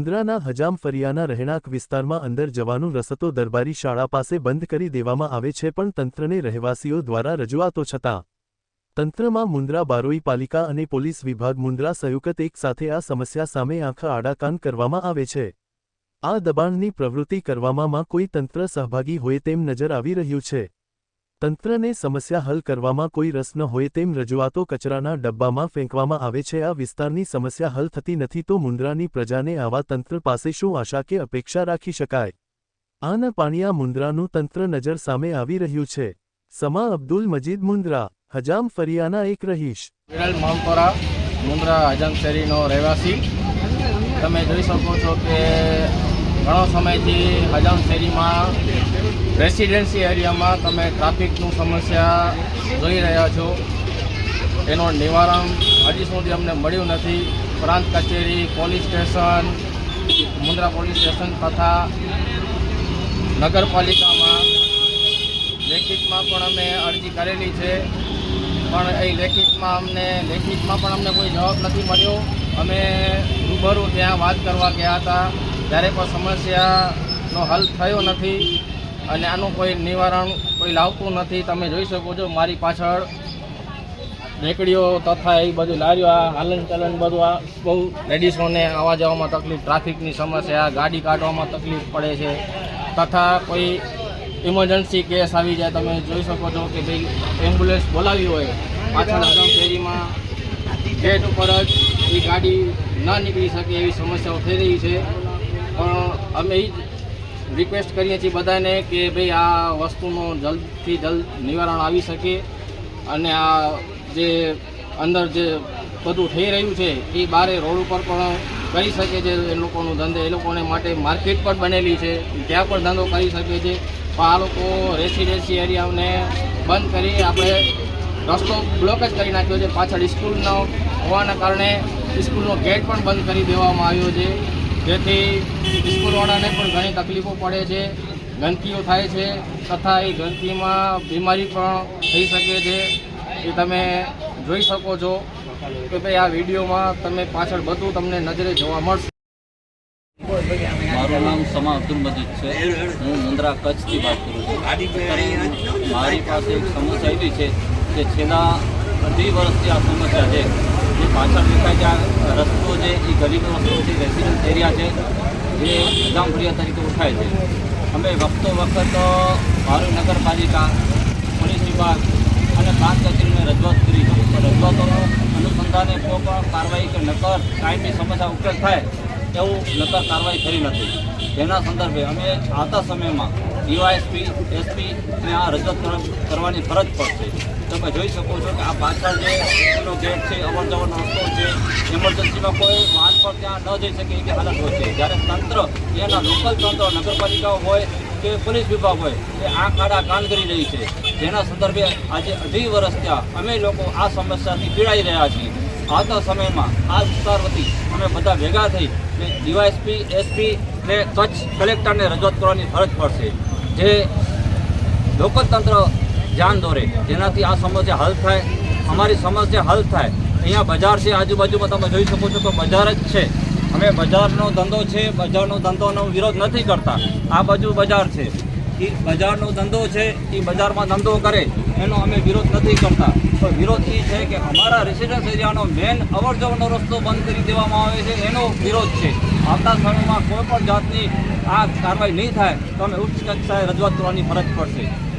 મુન્દ્રાના હજામ ફરિયાના રહેણાંક વિસ્તારમાં અંદર જવાનું રસતો દરબારી શાળા પાસે બંધ કરી દેવામાં આવે છે પણ તંત્રને રહેવાસીઓ દ્વારા રજૂઆતો છતાં તંત્રમાં મુન્દ્રા બારોઈ પાલિકા અને પોલીસ વિભાગ મુન્દ્રા સંયુક્ત એક સાથે આ સમસ્યા સામે આંખ આડાકાન કરવામાં આવે છે. આ દબાણની પ્રવૃત્તિ કરવામાં કોઈ તંત્ર સહભાગી હોય તેમ નજર આવી રહ્યું છે. તંત્રને સમસ્યા હલ કરવામાં કોઈ રસ ન હોય તેમ રજૂઆતો કચરાના ડબ્બામાં ફેંકવામાં આવે છે. આ વિસ્તારની સમસ્યા હલ થતી નથી તો મુન્દ્રાની પ્રજાને આવા તંત્ર પાસે શું આશા કે અપેક્ષા રાખી શકાય? આના પાણીયા મુન્દ્રાનું તંત્ર નજર સામે આવી રહ્યું છે. સમા અબ્દુલ મજીદ મુન્દ્રા હજામ ફરિયાના એક રહીશ. મામપરા મુન્દ્રા હજામ શેરીનો રહેવાસી. તમે જોઈ શકો છો કે ઘણો સમયથી હજામ શેરીમાં રેસિડેન્સી એરિયામાં તમે ટ્રાફિકનું સમસ્યા જોઈ રહ્યા છો. એનું નિવારણ હજી સુધી અમને મળ્યું નથી. પ્રાંત કચેરી, police station, Mundra police station તથા નગરપાલિકામાં લેખિતમાં પણ અમે અરજી કરેલી છે. પણ એ લેખિતમાં અમને, લેખિતમાં પણ અમને કોઈ જવાબ નથી મળ્યો. અમે રૂબરૂ ત્યાં વાત કરવા ગયા હતા. ત્યારે પણ સમસ્યાનો હલ થયો નથી. અને આનું કોઈ નિવારણ કોઈ લાવતું નથી. તમે જોઈ શકો છો મારી પાછળ રેકડીઓ તથા એ બધું લારીઓ આ હાલન ચલન બધું આ બહુ લેડીઝોને આવવા જવામાં તકલીફ, ટ્રાફિકની સમસ્યા, ગાડી કાઢવામાં તકલીફ પડે છે. તથા કોઈ ઇમરજન્સી કેસ આવી જાય, તમે જોઈ શકો છો કે ભાઈ એમ્બ્યુલન્સ બોલાવી હોય પાછળ ફેરીમાં શેરીમાં ગેટ ઉપર જ એ ગાડી ના નીકળી શકે એવી સમસ્યાઓ થઈ રહી છે. પણ અમે એ જ રિક્વેસ્ટ કરીએ છીએ બધાને કે ભાઈ આ વસ્તુનું જલ્દથી જલ્દ નિવારણ આવી શકે અને આ જે અંદર જે બધું થઈ રહ્યું છે, એ બારે રોડ ઉપર પણ કરી શકે છે, એ લોકોનું ધંધો, એ લોકોને માટે માર્કેટ પણ બનેલી છે, ત્યાં પણ ધંધો કરી શકે છે. પણ આ લોકો રેસિડેન્સી એરિયાને બંધ કરી આપણે રસ્તો બ્લોક જ કરી નાખ્યો છે. પાછળ સ્કૂલનો હોવાના કારણે સ્કૂલનો ગેટ પણ બંધ કરી દેવામાં આવ્યો છે. જેથી સ્કૂલવાળાને પણ ઘણી તકલીફો પડે છે, ગંદકીઓ થાય છે, તથા એ ગંદકીમાં બીમારી પણ થઈ શકે છે. એ તમે જોઈ શકો છો કે ભાઈ આ વિડીયોમાં તમે પાછળ બધું તમને નજરે જોવા મળશે. મારું નામ સમા અબ્દુલ મજીદ છે. હું મુંદ્રા કચ્છથી વાત કરું છું. મારી પાસે એક સમસ્યા એવી છે કે છેલ્લા અઢી વર્ષથી આ સમસ્યા છે. જે પાછળ દેખાય આ રસ્તો છે એ ગરીબનો રસ્તો છે રેસિડન્સ એરિયા છે જે ગામફળિયા તરીકે ઉઠાય છે. અમે વખતો વખત મારું નગરપાલિકા, પોલીસ વિભાગ અને પ્રાંત કચેરીને રજૂઆત કરી છે રજૂઆતોનો અનુસંધાને કોઈ પણ કાર્યવાહી કે નકર કાયમી સમસ્યા ઉકેલ થાય એવું નકર કાર્યવાહી કરી નથી. તેના સંદર્ભે અમે આવતા સમયમાં ડીવાયએસપી એસપીને આ રજૂઆત કર- કરવાની ફરજ પડશે. તમે જોઈ શકો છો કે આ પાછળ જે એનો ગેટ છે અવર જવરનો રસ્તો છે ઇમરજન્સીમાં કોઈ વાહન પણ ત્યાં ન જઈ શકે એવી હાલત હોય છે. જ્યારે તંત્ર એના લોકલ તંત્ર, નગરપાલિકાઓ હોય કે પોલીસ વિભાગ હોય, એ આ કાળા કાન કરી રહી છે. જેના સંદર્ભે આજે અઢી વર્ષ ત્યાં અમે લોકો આ સમસ્યાથી પીડાઈ રહ્યા છીએ. આવતા સમયમાં આ વિસ્તાર વતી અમે બધા ભેગા થઈ ડીવાયએસપી, એસપી ને કચ્છ કલેક્ટરને રજૂઆત કરવાની ફરજ પડશે. જે લોકતંત્ર ધ્યાન દોરે, જેનાથી આ સમસ્યા હલ થાય, અમારી સમસ્યા હલ થાય. અહીંયા બજાર છે, આજુબાજુમાં તમે જોઈ શકો છો કે બજાર જ છે. અમે બજારનો ધંધો છે, બજારનો ધંધોનો વિરોધ નથી કરતા. આ બાજુ બજાર છે. એ બજારનો ધંધો છે, એ બજારમાં ધંધો કરે, એનો અમે વિરોધ નથી કરતા. પણ વિરોધ એ છે કે અમારા રેસિડન્સ એરિયાનો મેન અવર જવરનો રસ્તો બંધ કરી દેવામાં આવે છે, એનો વિરોધ છે. આવતા સમયમાં કોઈ પણ જાતની આ કાર્યવાહી નહીં થાય, તો અમે ઉચ્ચ કક્ષાએ રજૂઆત કરવાની ફરજ પડશે.